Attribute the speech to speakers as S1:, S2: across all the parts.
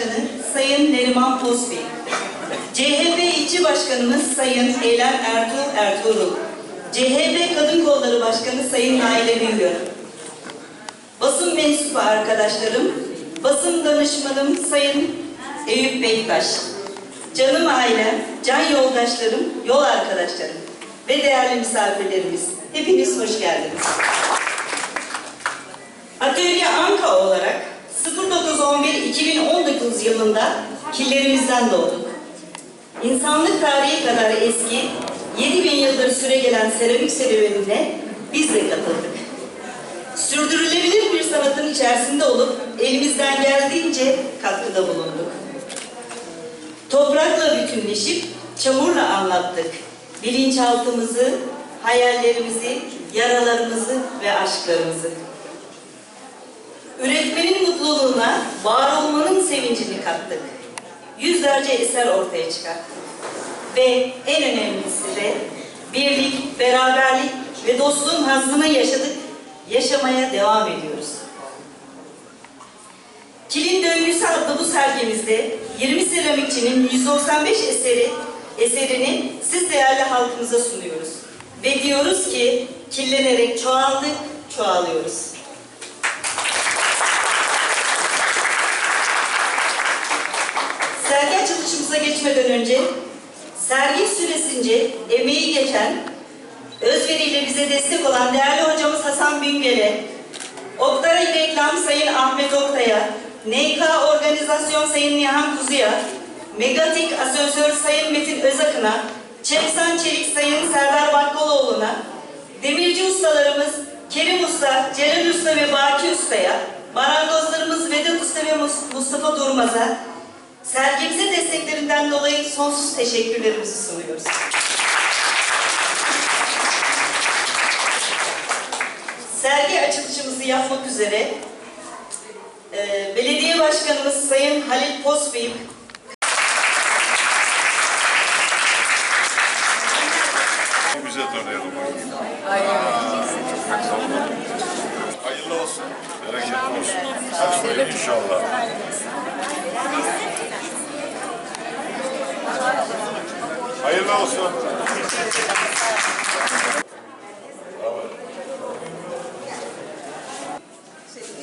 S1: Başkanı Sayın Neriman Pozbey, CHP İlçe Başkanımız Sayın Eylem Ertuğ Ertuğrul, CHP Kadın Kolları Başkanı Sayın Naile Bingöl, basın mensubu arkadaşlarım, basın danışmanım Sayın Eyüp Bektaş, canım ailem, can yoldaşlarım, yol arkadaşlarım ve değerli misafirlerimiz, hepiniz hoş geldiniz. Atölye Anka olarak 09-11-2019 yılında killerimizden doğduk. İnsanlık tarihi kadar eski, 7000 yıldır süre gelen seramik serüvenine biz de katıldık. Sürdürülebilir bir sanatın içerisinde olup elimizden geldiğince katkıda bulunduk. Toprakla bütünleşip çamurla anlattık. Bilinçaltımızı, hayallerimizi, yaralarımızı ve aşklarımızı. Mutluluğuna, var olmanın sevincini kattık. Yüzlerce eser ortaya çıkarttık. Ve en önemlisi de birlik, beraberlik ve dostluğun hazzını yaşadık, yaşamaya devam ediyoruz. Kilin Döngüsü adlı bu sergimizde 20 seramikçinin 195 eseri, eserini siz değerli halkımıza sunuyoruz. Ve diyoruz ki kirlenerek çoğaldık, çoğalıyoruz. Sergi açılışımıza geçmeden önce sergi süresince emeği geçen, özveriyle bize destek olan değerli hocamız Hasan Büngel'e, Oktay Reklam Sayın Ahmet Oktay'a, NK Organizasyon Sayın Nihan Kuzu'ya, Megatik Asansör Sayın Metin Özakın'a, Çeksan Çelik Sayın Serdar Bakkaloğlu'na, demirci ustalarımız Kerim Usta, Celal Usta ve Baki Usta'ya, marangozlarımız Vedat Usta ve Mus- Mustafa Durmaz'a, sergimize desteklerinden dolayı sonsuz teşekkürlerimizi sunuyoruz. Sergi açılışımızı yapmak üzere e, Belediye Başkanımız Sayın Halil Posbey'im
S2: Güzel tanıyalım. Hayırlı olsun. Bereketli olsun. Saçmayın inşallah. Hayırlı olsun.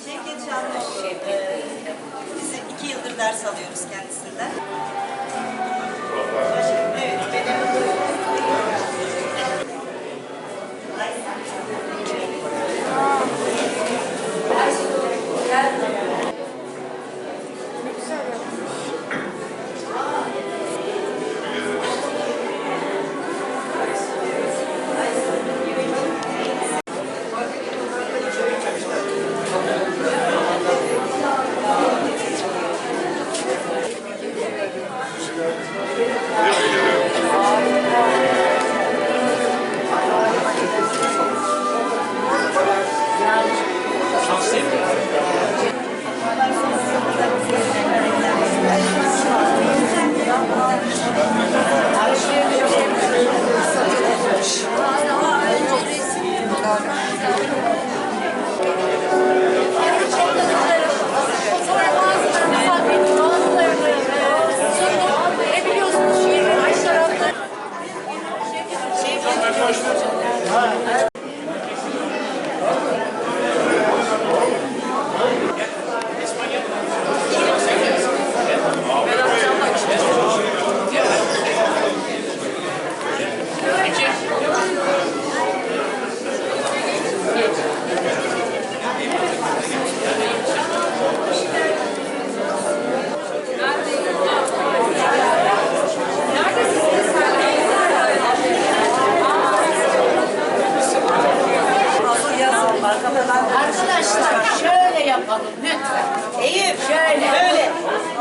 S1: Şevket Şanlı, e, biz iki yıldır ders alıyoruz kendisinden. Evet, benim
S3: Arkadaşlar şöyle yapalım lütfen.
S1: Eyüp,
S3: Şöyle.
S1: böyle.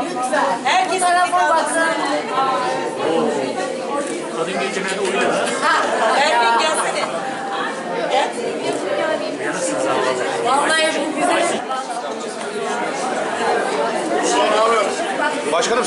S3: Lütfen.
S1: Herkes
S3: tarafa baksın.
S4: Kadın geçirmede uyuyor ha.
S1: Erkin gelsene. Gel.
S3: Vallahi bu güzel.
S5: Başkanım